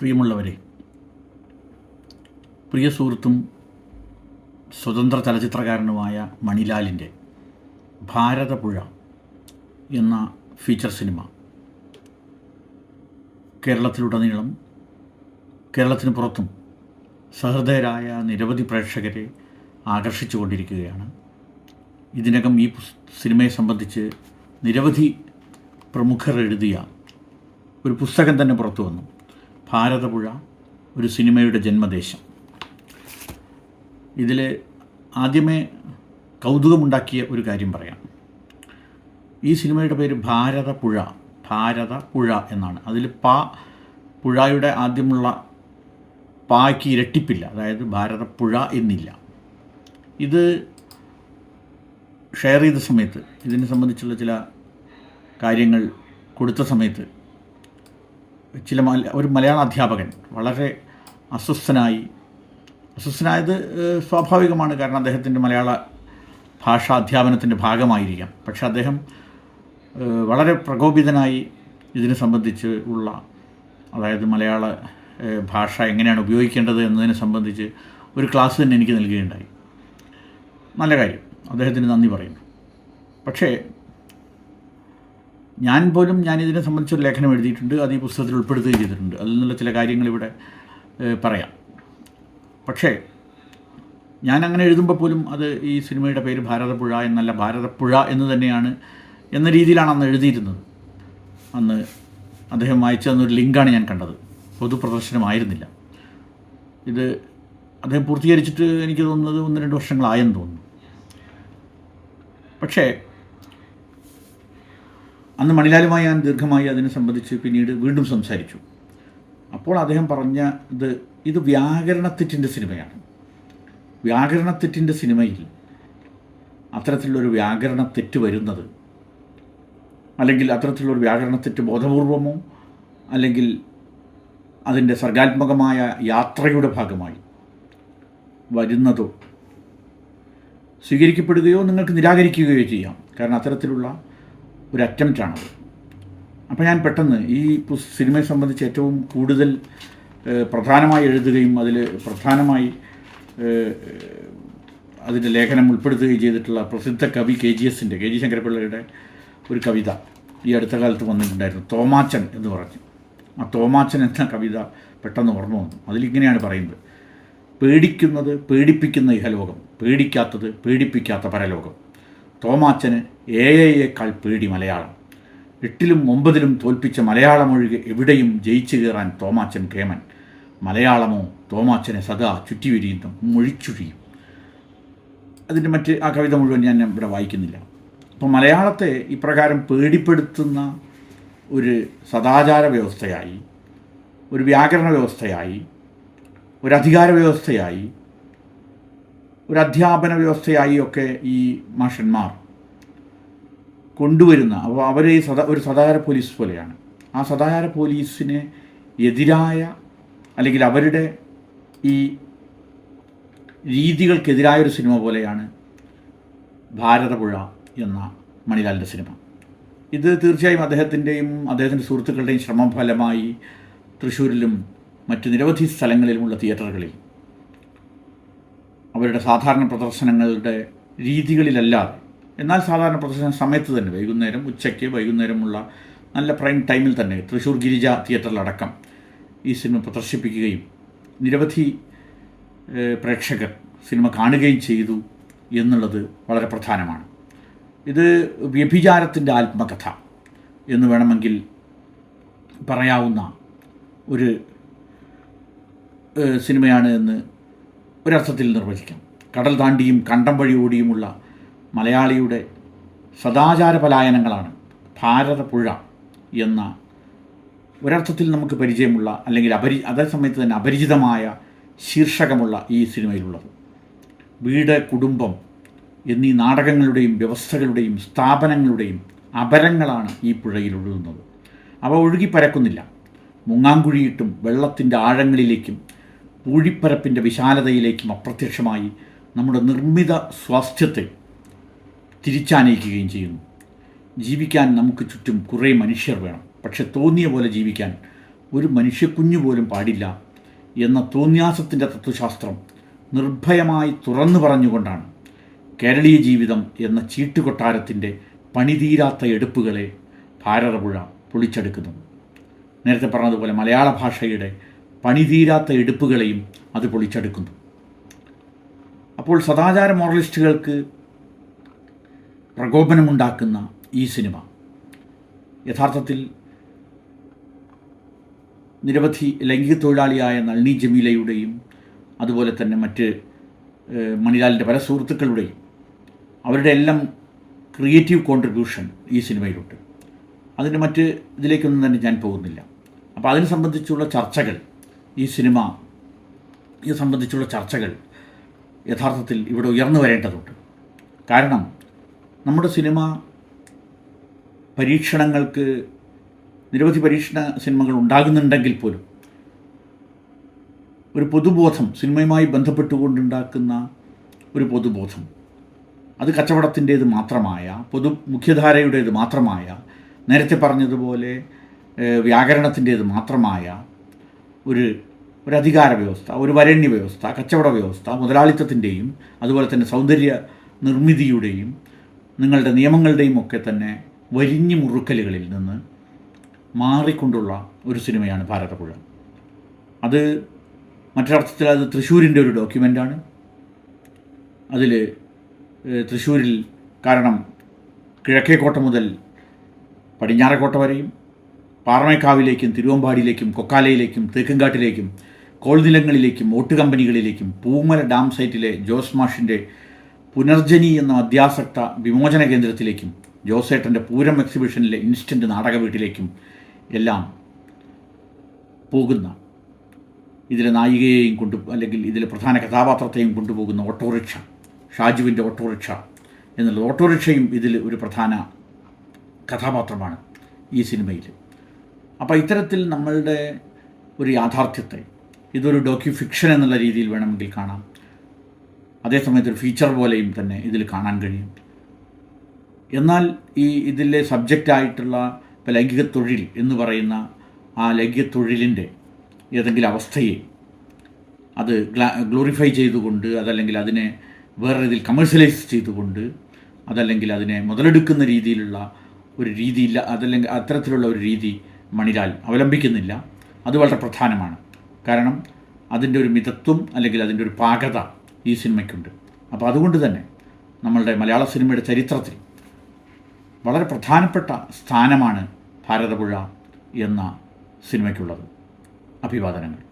പ്രിയമുള്ളവരെ പ്രിയ സുഹൃത്തും സ്വതന്ത്ര ചലച്ചിത്രകാരനുമായ മണിലാലിന്റെ ഭാരതപുഴ എന്ന ഫീച്ചർ സിനിമ കേരളത്തിലുടനീളം കേരളത്തിന് പുറത്തും സഹൃദയരായ നിരവധി പ്രേക്ഷകരെ ആകർഷിച്ചുകൊണ്ടിരിക്കുകയാണ് ഇതിനകം ഈ സിനിമയെ സംബന്ധിച്ച് നിരവധി പ്രമുഖർ എഴുതിയ ഒരു പുസ്തകം തന്നെ പുറത്തു വന്നു. ഭാരതപുഴ ഒരു സിനിമയുടെ ജന്മദേശം. ഇതിൽ ആദ്യമേ കൗതുകമുണ്ടാക്കിയ ഒരു കാര്യം പറയാം. ഈ സിനിമയുടെ പേര് ഭാരതപുഴ ഭാരതപുഴ എന്നാണ്. അതിൽ പാ പുഴയുടെ ആദ്യമുള്ള പായ്ക്ക് ഇരട്ടിപ്പില്ല അതായത് ഭാരതപ്പുഴ എന്നില്ല. ഇത് ഷെയർ ചെയ്ത സമയത്ത് ഇതിനെ സംബന്ധിച്ചുള്ള ചില കാര്യങ്ങൾ കൊടുത്ത സമയത്ത് ചില ഒരു മലയാള അധ്യാപകൻ വളരെ അസ്വസ്ഥനായി അസ്വസ്ഥനായത് സ്വാഭാവികമാണ് കാരണം അദ്ദേഹത്തിന്റെ മലയാള ഭാഷാ അധ്യാപനത്തിന്റെ ഭാഗമായിരിക്കാം. പക്ഷെ അദ്ദേഹം വളരെ പ്രകോപിതനായി ഇതിനെ സംബന്ധിച്ച് ഉള്ള അതായത് മലയാള ഭാഷ എങ്ങനെയാണ് ഉപയോഗിക്കേണ്ടത് എന്നതിനെ സംബന്ധിച്ച് ഒരു ക്ലാസ് തന്നെ എനിക്ക് നൽകുകയുണ്ടായി. നല്ല കാര്യം. അദ്ദേഹത്തിന് നന്ദി പറയുന്നു. പക്ഷേ ഞാൻ പോലും ഞാൻ ഇതിനെ സംബന്ധിച്ചൊരു ലേഖനം എഴുതിയിട്ടുണ്ട്. അത് ഈ പുസ്തകത്തിൽ ഉൾപ്പെടുത്തുകയും ചെയ്തിട്ടുണ്ട്. അതിൽ നിന്നുള്ള ചില കാര്യങ്ങൾ ഇവിടെ പറയാം. പക്ഷേ ഞാൻ അങ്ങനെ എഴുതുമ്പോൾ പോലും അത് ഈ സിനിമയുടെ പേര് ഭാരതപ്പുഴ എന്നല്ല ഭാരതപ്പുഴ എന്ന് തന്നെയാണ് എന്ന രീതിയിലാണ് അന്ന് എഴുതിയിരുന്നത്. അന്ന് അദ്ദേഹം അയച്ചു തന്നൊരു ലിങ്കാണ് ഞാൻ കണ്ടത്. പൊതുപ്രദർശനമായിരുന്നില്ല. ഇത് അദ്ദേഹം പൂർത്തീകരിച്ചിട്ട് എനിക്ക് തോന്നുന്നത് ഒന്ന് രണ്ട് വർഷങ്ങളായെന്ന് തോന്നുന്നു. പക്ഷേ അന്ന് മണിലാലുമായി ഞാൻ ദീർഘമായി അതിനെ സംബന്ധിച്ച് പിന്നീട് വീണ്ടും സംസാരിച്ചു. അപ്പോൾ അദ്ദേഹം പറഞ്ഞ ഇത് ഇത് വ്യാകരണത്തെറ്റിന്റെ സിനിമയാണ്. വ്യാകരണത്തെറ്റിന്റെ സിനിമയിൽ അത്തരത്തിലുള്ളൊരു വ്യാകരണത്തെറ്റ് വരുന്നത് അല്ലെങ്കിൽ അത്തരത്തിലുള്ളൊരു വ്യാകരണത്തെറ്റ് ബോധപൂർവമോ അല്ലെങ്കിൽ അതിന്റെ സർഗാത്മകമായ യാത്രയുടെ ഭാഗമായി വരുന്നതോ സ്വീകരിക്കപ്പെടുകയോ നിങ്ങൾക്ക് നിരാകരിക്കുകയോ ചെയ്യാം. കാരണം അത്തരത്തിലുള്ള ഒരു അറ്റംപ്റ്റാണത് അപ്പോൾ ഞാൻ പെട്ടെന്ന് ഈ സിനിമയെ സംബന്ധിച്ച് ഏറ്റവും കൂടുതൽ പ്രധാനമായി എഴുതുകയും അതിൽ പ്രധാനമായി അതിന്റെ ലേഖനം ഉൾപ്പെടുത്തുകയും ചെയ്തിട്ടുള്ള പ്രസിദ്ധ കവി കെ ജി എസിന്റെ കെ ജി ശങ്കരപിള്ളയുടെ ഒരു കവിത ഈ അടുത്ത കാലത്ത് വന്നിട്ടുണ്ടായിരുന്നു. തോമാച്ചൻ എന്ന് പറഞ്ഞു. ആ തോമാച്ചൻ എന്ന കവിത പെട്ടെന്ന് ഓർമ്മ വന്നു. അതിലിങ്ങനെയാണ് പറയുന്നത്. പേടിക്കുന്നത് പേടിപ്പിക്കുന്ന ഇഹലോകം. പേടിക്കാത്തത് പേടിപ്പിക്കാത്ത പരലോകം. തോമാച്ചന് ഏയേക്കാൾ പേടി മലയാളം. എട്ടിലും ഒമ്പതിലും തോൽപ്പിച്ച മലയാളമൊഴികെ എവിടെയും ജയിച്ചു കയറാൻ തോമാച്ചൻ കേമൻ. മലയാളമോ തോമാച്ചനെ സദാ ചുറ്റിവിരിയുന്നു മൊഴിച്ചുഴിയും. അതിന്റെ മറ്റ് ആ കവിത മുഴുവൻ ഞാൻ ഇവിടെ വായിക്കുന്നില്ല. അപ്പോൾ മലയാളത്തെ ഇപ്രകാരം പേടിപ്പെടുത്തുന്ന ഒരു സദാചാര വ്യവസ്ഥയായി ഒരു വ്യാകരണ വ്യവസ്ഥയായി ഒരു അധികാര വ്യവസ്ഥയായി ഒരു അധ്യാപന വ്യവസ്ഥയായി ഒക്കെ ഈ മാഷന്മാർ കൊണ്ടുവരുന്ന അപ്പോൾ അവർ സദാ ഒരു സദാചാര പോലീസ് പോലെയാണ്. ആ സദാചാര പോലീസിന് എതിരായ അല്ലെങ്കിൽ അവരുടെ ഈ രീതികൾക്കെതിരായ ഒരു സിനിമ പോലെയാണ് ഭാരതപുഴ എന്ന മണിലാലിന്റെ സിനിമ. ഇത് തീർച്ചയായും അദ്ദേഹത്തിന്റെയും അദ്ദേഹത്തിന്റെ സുഹൃത്തുക്കളുടെയും ശ്രമഫലമായി തൃശ്ശൂരിലും മറ്റ് നിരവധി സ്ഥലങ്ങളിലുമുള്ള തിയേറ്ററുകളിൽ അവരുടെ സാധാരണ പ്രദർശനങ്ങളുടെ രീതികളിലല്ലാതെ. എന്നാൽ സാധാരണ പ്രദർശന സമയത്ത് തന്നെ വൈകുന്നേരം ഉച്ചയ്ക്ക് വൈകുന്നേരമുള്ള നല്ല പ്രൈം ടൈമിൽ തന്നെ തൃശ്ശൂർ ഗിരിജ തിയേറ്ററിലടക്കം ഈ സിനിമ പ്രദർശിപ്പിക്കുകയും നിരവധി പ്രേക്ഷകർ സിനിമ കാണുകയും ചെയ്തു എന്നുള്ളത് വളരെ പ്രധാനമാണ്. ഇത് വ്യഭിചാരത്തിന്റെ ആത്മകഥ എന്ന് വേണമെങ്കിൽ പറയാവുന്ന ഒരു സിനിമയാണ് എന്ന് ഒരർത്ഥത്തിൽ നിർവചിക്കാം. കടൽ താണ്ടിയും കണ്ടം വഴി ഓടിയുമുള്ള മലയാളിയുടെ സദാചാര പലായനങ്ങളാണ് ഭാരതപ്പുഴ എന്ന ഒരർത്ഥത്തിൽ നമുക്ക് പരിചയമുള്ള അല്ലെങ്കിൽ അപരി അതേ സമയത്ത് തന്നെ അപരിചിതമായ ശീർഷകമുള്ള ഈ സിനിമയിലുള്ളത്. വീട് കുടുംബം എന്നീ നാടകങ്ങളുടെയും വ്യവസ്ഥകളുടെയും സ്ഥാപനങ്ങളുടെയും അപരങ്ങളാണ് ഈ പുഴയിൽ ഒഴുകുന്നത്. അവ ഒഴുകി പരക്കുന്നില്ല മുങ്ങാങ്കുഴിയിട്ടും വെള്ളത്തിന്റെ ആഴങ്ങളിലേക്കും പൂഴിപ്പരപ്പിന്റെ വിശാലതയിലേക്കും അപ്രത്യക്ഷമായി നമ്മുടെ നിർമ്മിത സ്വാസ്ഥ്യത്തെ തിരിച്ചാനയിക്കുകയും ചെയ്യുന്നു. ജീവിക്കാൻ നമുക്ക് ചുറ്റും കുറേ മനുഷ്യർ വേണം. പക്ഷെ തോന്നിയ പോലെ ജീവിക്കാൻ ഒരു മനുഷ്യക്കുഞ്ഞു പോലും പാടില്ല എന്ന തോന്യാസത്തിന്റെ തത്വശാസ്ത്രം നിർഭയമായി തുറന്നു പറഞ്ഞുകൊണ്ടാണ് കേരളീയ ജീവിതം എന്ന ചീട്ടുകൊട്ടാരത്തിന്റെ പണിതീരാത്ത എടുപ്പുകളെ ഭാരതപുഴ പൊളിച്ചെടുക്കുന്നത്. നേരത്തെ പറഞ്ഞതുപോലെ മലയാള ഭാഷയുടെ പണിതീരാത്ത എടുപ്പുകളെയും അത് പൊളിച്ചെടുക്കുന്നു. അപ്പോൾ സദാചാര മോറലിസ്റ്റുകൾക്ക് പ്രകോപനമുണ്ടാക്കുന്ന ഈ സിനിമ യഥാർത്ഥത്തിൽ നിരവധി ലൈംഗിക തൊഴിലാളിയായ നളിനി ജമീലയുടെയും അതുപോലെ തന്നെ മറ്റ് മണിലാലിന്റെ പല സുഹൃത്തുക്കളുടെയും അവരുടെ എല്ലാം ക്രിയേറ്റീവ് കോൺട്രിബ്യൂഷൻ ഈ സിനിമയിലുണ്ട്. അതിന് മറ്റ് ഇതിലേക്കൊന്നും തന്നെ ഞാൻ പോകുന്നില്ല. അപ്പോൾ അതിനെ സംബന്ധിച്ചുള്ള ചർച്ചകൾ ഈ സിനിമ ഇത് സംബന്ധിച്ചുള്ള ചർച്ചകൾ യഥാർത്ഥത്തിൽ ഇവിടെ ഉയർന്നു വരേണ്ടതുണ്ട്. കാരണം നമ്മുടെ സിനിമ പരീക്ഷണങ്ങൾക്ക് നിരവധി പരീക്ഷണ സിനിമകൾ ഉണ്ടാകുന്നുണ്ടെങ്കിൽ പോലും ഒരു പൊതുബോധം സിനിമയുമായി ബന്ധപ്പെട്ടുകൊണ്ടുണ്ടാക്കുന്ന ഒരു പൊതുബോധം അത് കച്ചവടത്തിന്റേത് മാത്രമായ പൊതു മുഖ്യധാരയുടേത് മാത്രമായ നേരത്തെ പറഞ്ഞതുപോലെ വ്യാകരണത്തിന്റേത് മാത്രമായ ഒരു ഒരു അധികാര വ്യവസ്ഥ ഒരു വരണ്യ വ്യവസ്ഥ കച്ചവട വ്യവസ്ഥ മുതലാളിത്തത്തിന്റെയും അതുപോലെ തന്നെ സൗന്ദര്യ നിർമ്മിതിയുടെയും നിങ്ങളുടെ നിയമങ്ങളുടെയും ഒക്കെ തന്നെ വരിഞ്ഞു മുറുക്കലുകളിൽ നിന്ന് മാറിക്കൊണ്ടുള്ള ഒരു സിനിമയാണ് ഭാരതപ്പുഴ. അത് മറ്റൊരർത്ഥത്തിൽ അത് തൃശ്ശൂരിന്റെ ഒരു ഡോക്യുമെന്റാണ് അതിൽ തൃശ്ശൂരിൽ കാരണം കിഴക്കേക്കോട്ട മുതൽ പടിഞ്ഞാറേക്കോട്ട വരെയും പാറമേക്കാവിലേക്കും തിരുവമ്പാടിയിലേക്കും കൊക്കാലയിലേക്കും തേക്കങ്കാട്ടിലേക്കും കോൾനിലങ്ങളിലേക്കും ഓട്ട് കമ്പനികളിലേക്കും പൂമല ഡാം സൈറ്റിലെ ജോസ് മാഷിന്റെ പുനർജനി എന്ന അധ്യാസക്ത വിമോചന കേന്ദ്രത്തിലേക്കും ജോസേട്ടന്റെ പൂരം എക്സിബിഷനിലെ ഇൻസ്റ്റന്റ് നാടക വീട്ടിലേക്കും എല്ലാം പോകുന്ന ഇതിലെ നായികയെയും കൊണ്ടു അല്ലെങ്കിൽ ഇതിലെ പ്രധാന കഥാപാത്രത്തെയും കൊണ്ടുപോകുന്ന ഓട്ടോറിക്ഷ ഷാജുവിന്റെ ഓട്ടോറിക്ഷ എന്നുള്ളത്. ഓട്ടോറിക്ഷയും ഇതിൽ ഒരു പ്രധാന കഥാപാത്രമാണ് ഈ സിനിമയിൽ അപ്പോൾ ഇത്തരത്തിൽ നമ്മളുടെ ഒരു യാഥാർത്ഥ്യത്തെ ഇതൊരു ഡോക്യു ഫിക്ഷൻ എന്നുള്ള രീതിയിൽ വേണമെങ്കിൽ കാണാം. അതേസമയത്ത് ഒരു ഫീച്ചർ പോലെയും തന്നെ ഇതിൽ കാണാൻ കഴിയും. എന്നാൽ ഈ ഇതിലെ സബ്ജക്റ്റായിട്ടുള്ള ഇപ്പോൾ ലൈംഗിക തൊഴിൽ എന്ന് പറയുന്ന ആ ലൈംഗിക തൊഴിലിന്റെ ഏതെങ്കിലും അവസ്ഥയെ അത് ഗ്ലോറിഫൈ ചെയ്തുകൊണ്ട് അതല്ലെങ്കിൽ അതിനെ വേറെ ഇതിൽ കമേഴ്ഷ്യലൈസ് ചെയ്തുകൊണ്ട് അതല്ലെങ്കിൽ അതിനെ മുതലെടുക്കുന്ന രീതിയിലുള്ള ഒരു രീതിയില്ല അതല്ലെങ്കിൽ അത്തരത്തിലുള്ള ഒരു രീതി മണിലാൽ അവലംബിക്കുന്നില്ല. അത് വളരെ പ്രധാനമാണ്. കാരണം അതിന്റെ ഒരു മിതത്വം അല്ലെങ്കിൽ അതിന്റെ ഒരു പാകത ഈ സിനിമയ്ക്കുണ്ട്. അപ്പോൾ അതുകൊണ്ട് തന്നെ നമ്മളുടെ മലയാള സിനിമയുടെ ചരിത്രത്തിൽ വളരെ പ്രധാനപ്പെട്ട സ്ഥാനമാണ് ഭാരതപുഴ എന്ന സിനിമയ്ക്കുള്ളത്. അഭിവാദനങ്ങൾ.